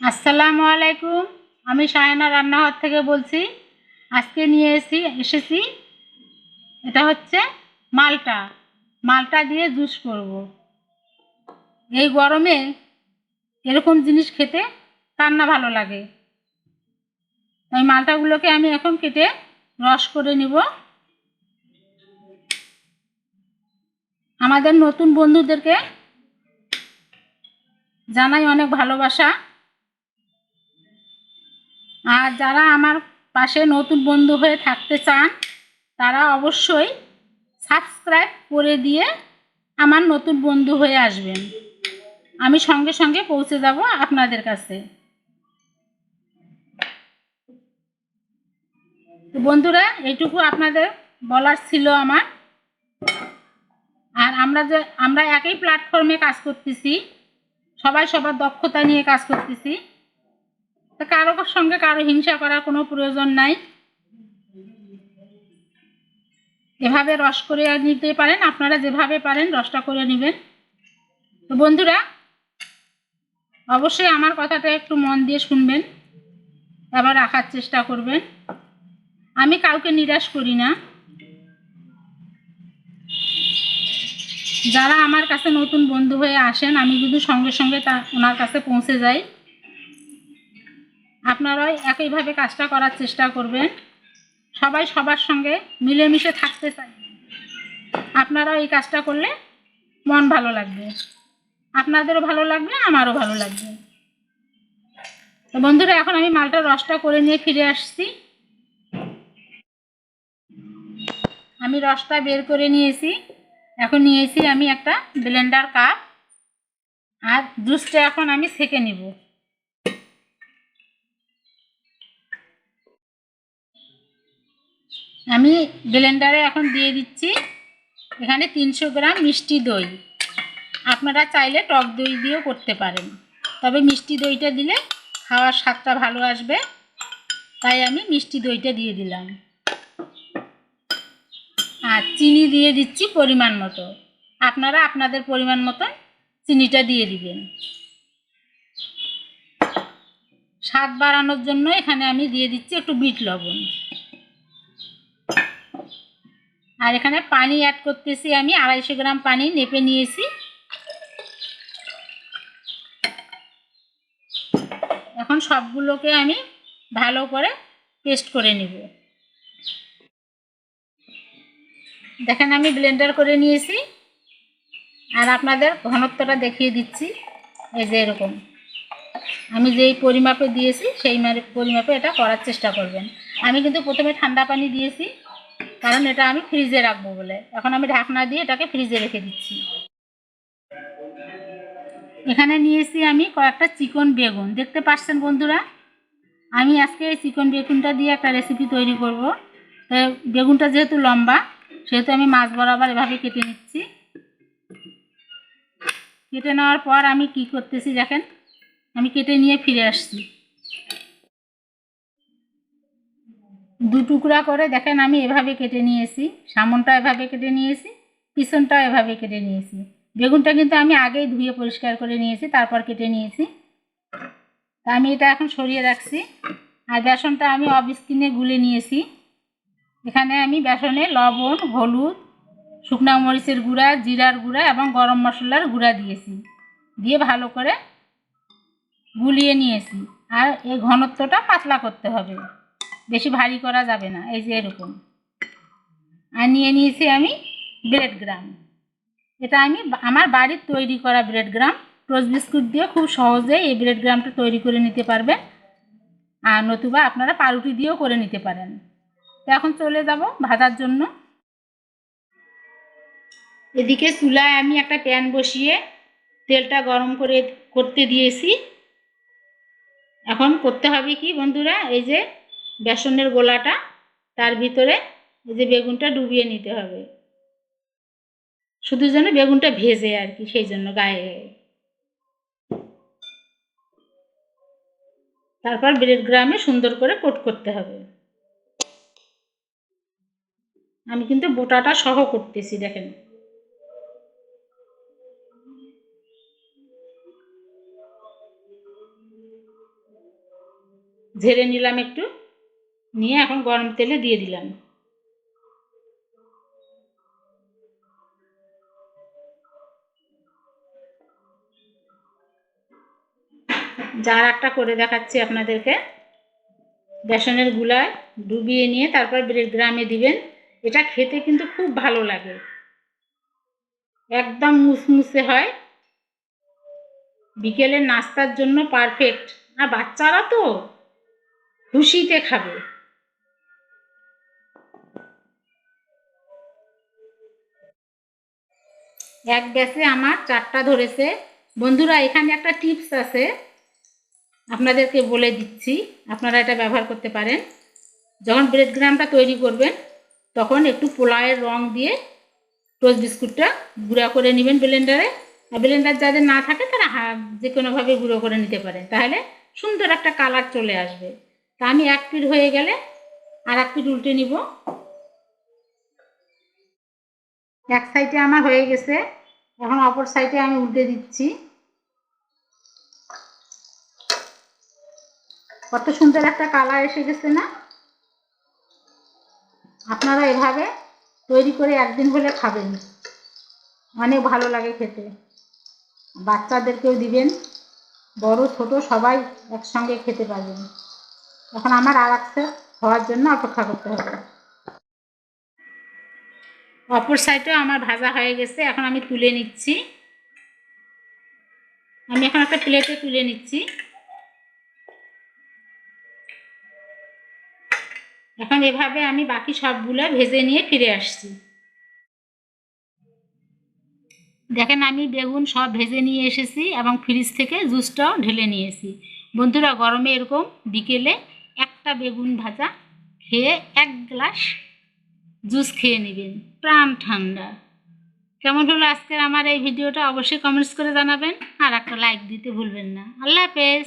আসসালামু আলাইকুম। আমি সায়না রান্নাঘর থেকে বলছি, আজকে নিয়ে এসেছি এসেছি। এটা হচ্ছে মালটা। মালটা দিয়ে জুস করব। এই গরমে এরকম জিনিস খেতে কার না ভালো লাগে? ওই মালটাগুলোকে আমি এখন কেটে রস করে নিব। আমাদের নতুন বন্ধুদেরকে জানাই অনেক ভালোবাসা। আর যারা আমার পাশে নতুন বন্ধু হয়ে থাকতে চান, তারা অবশ্যই সাবস্ক্রাইব করে দিয়ে আমার নতুন বন্ধু হয়ে আসবেন। আমি সঙ্গে সঙ্গে পৌঁছে যাব আপনাদের কাছে। বন্ধুরা, এইটুকু আপনাদের বলার ছিল আমার। আর আমরা যে, আমরা একই প্ল্যাটফর্মে কাজ করতেছি। সবাই সবার দক্ষতা নিয়ে কাজ করতেছি। তো কারও সঙ্গে কারও হিংসা করার কোনো প্রয়োজন নাই। এভাবে রস করে নিতে পারেন, আপনারা যেভাবে পারেন রসটা করে নেবেন। তো বন্ধুরা, অবশ্যই আমার কথাটা একটু মন দিয়ে শুনবেন, আবার রাখার চেষ্টা করবেন। আমি কাউকে নিরাশ করি না। যারা আমার কাছে নতুন বন্ধু হয়ে আসেন, আমি কিন্তু সঙ্গে সঙ্গে তা ওনার কাছে পৌঁছে যাই আপনারাও একইভাবে কাজটা করার চেষ্টা করবেন। সবাই সবার সঙ্গে মিলেমিশে থাকতে চাই। আপনারাও এই কাজটা করলে মন ভালো লাগবে। আপনাদেরও ভালো লাগবে, আমারও ভালো লাগবে। তো বন্ধুরা, এখন আমি মালটার রসটা করে নিয়ে ফিরে আসছি। আমি রসটা বের করে নিয়েছি। এখন নিয়েছি আমি একটা ব্লেন্ডার কাপ। আর জুসটা এখন আমি সেকে নিব। আমি ব্লেন্ডারে এখন দিয়ে দিচ্ছি এখানে তিনশো গ্রাম মিষ্টি দই। আপনারা চাইলে টক দই দিয়েও করতে পারেন। তবে মিষ্টি দইটা দিলে খাওয়ার স্বাদটা ভালো আসবে। তাই আমি মিষ্টি দইটা দিয়ে দিলাম। আর চিনি দিয়ে দিচ্ছি পরিমাণ মতো। আপনারা আপনাদের পরিমাণ মতো চিনিটা দিয়ে দিবেন। স্বাদ বাড়ানোর জন্য এখানে আমি দিয়ে দিচ্ছি একটু বিট লবণ। আর এখানে পানি অ্যাড করতেছি আমি, আড়াইশো গ্রাম পানি নেপে নিয়েছি। এখন সবগুলোকে আমি ভালো করে পেস্ট করে নিব। দেখেন আমি ব্লেন্ডার করে নিয়েছি। আর আপনাদের ঘনত্বটা দেখিয়ে দিচ্ছি, এই যে এরকম। আমি যেই পরিমাপে দিয়েছি, সেই পরিমাপে এটা করার চেষ্টা করবেন। আমি কিন্তু প্রথমে ঠান্ডা পানি দিয়েছি কারণ এটা আমি ফ্রিজে রাখব বলে। এখন আমি ঢাকনা দিয়ে এটাকে ফ্রিজে রেখে দিচ্ছি। এখানে নিয়েছি আমি কয়েকটা চিকন বেগুন। দেখতে পাচ্ছেন বন্ধুরা, আমি আজকে এই চিকন বেগুনটা দিয়ে একটা রেসিপি তৈরি করব। তো বেগুনটা যেহেতু লম্বা, সেহেতু আমি মাছ বরাবর এভাবে কেটে নিচ্ছি। কেটে নেওয়ার পর আমি কি করতেছি দেখেন, আমি কেটে নিয়ে ফিরে আসছি। দু টুকরা করে, দেখেন আমি এভাবে কেটে নিয়েছি, সামনটা এভাবে কেটে নিয়েছি, পিছনটাও এভাবে কেটে নিয়েছি। বেগুনটা কিন্তু আমি আগেই ধুয়ে পরিষ্কার করে নিয়েছি, তারপর কেটে নিয়েছি। তা আমি এটা এখন সরিয়ে রাখছি। আর বেসনটা আমি অফ স্কিনে গুলে নিয়েছি। এখানে আমি বেসনে লবণ, হলুদ, শুকনা মরিচের গুঁড়া, জিরার গুঁড়া এবং গরম মশলার গুঁড়া দিয়েছি। দিয়ে ভালো করে গুলিয়ে নিয়েছি। আর এই ঘনত্বটা পাতলা করতে হবে। বেশি ভারী করা যাবে না, এই যে এরকম। আর নিয়ে নিয়েছি আমি ব্রেড গ্রাম এটা আমি আমার বাড়ির তৈরি করা ব্রেড গ্রাম টোস্ট বিস্কুট দিয়ে খুব সহজেই এই ব্রেড গ্রামটা তৈরি করে নিতে পারবেন। আর নতুবা আপনারা পাউরুটি দিয়েও করে নিতে পারেন। তো এখন চলে যাব ভাজার জন্য। এদিকে চুলায় আমি একটা প্যান বসিয়ে তেলটা গরম করে করতে দিয়েছি। এখন করতে হবে কি বন্ধুরা? এই যে বেসনের গোলাটা তার ভিতরে এই যে বেগুনটা ডুবিয়ে নিতে হবে। শুধু যেন বেগুনটা ভেজে আর কি, সেই জন্য গায়ে। তারপর ব্রেড গ্রামে সুন্দর করে কোট করতে হবে। আমি কিন্তু বোটাটা সহ করতেছি, দেখেন। ঝেড়ে নিলাম একটু। নিয়ে এখন গরম তেলে দিয়ে দিলাম। যার একটা করে দেখাচ্ছি আপনাদেরকে। বেসনের গুলায় ডুবিয়ে নিয়ে তারপর ব্রেড গ্রামে দিবেন। এটা খেতে কিন্তু খুব ভালো লাগে। একদম মুসমুসে হয়। বিকেলের নাস্তার জন্য পারফেক্ট আর বাচ্চারা তো খুশিতে খাবে। এক ব্যাসে আমার চারটা ধরেছে। বন্ধুরা, এখানে একটা টিপস আছে। আপনাদেরকে বলে দিচ্ছি, আপনারা এটা ব্যবহার করতে পারেন। যখন ব্রেড গ্রামটা তৈরি করবেন, তখন একটু পোলাওয়ের রং দিয়ে টোস্ট বিস্কুটটা গুঁড়া করে নেবেন ব্লেন্ডারে আর ব্লেন্ডার যাদের না থাকে, তারা হা- যে কোনোভাবে গুঁড়ো করে নিতে পারেন। তাহলে সুন্দর একটা কালার চলে আসবে। তা আমি এক পিঠ হয়ে গেলে আর এক পিঠ উল্টে নিব। এক সাইডে আমার হয়ে গেছে। এখন অপর সাইডে আমি উল্টে দিচ্ছি। কত সুন্দর একটা কালার এসে গেছে না? আপনারা এভাবে তৈরি করে একদিন হলে খাবেন। অনেক ভালো লাগে খেতে। বাচ্চাদেরকেও দিবেন। বড়, ছোট সবাই একসঙ্গে খেতে পারবেন। এখন আমার আর হওয়ার জন্য অপেক্ষা করতে হবে। অপর সাইডেও আমার ভাজা হয়ে গেছে, এখন আমি তুলে নিচ্ছি। আমি এখন একটা প্লেটে তুলে নিচ্ছি। এখন এভাবে আমি বাকি সবগুলো ভেজে নিয়ে ফিরে আসছি। দেখেন আমি বেগুন সব ভেজে নিয়ে এসেছি এবং ফ্রিজ থেকে জুসটাও ঢেলে নিয়েছি। বন্ধুরা, গরমে এরকম বিকেলে একটা বেগুন ভাজা খেয়ে এক গ্লাস জুস খেয়ে নেবেন, প্রাণ ঠান্ডা। কেমন হলো আজকের আমার এই ভিডিওটা? অবশ্যই কমেন্টস করে জানাবেন আর একটা লাইক দিতে ভুলবেন না। আল্লাহ হাফেজ।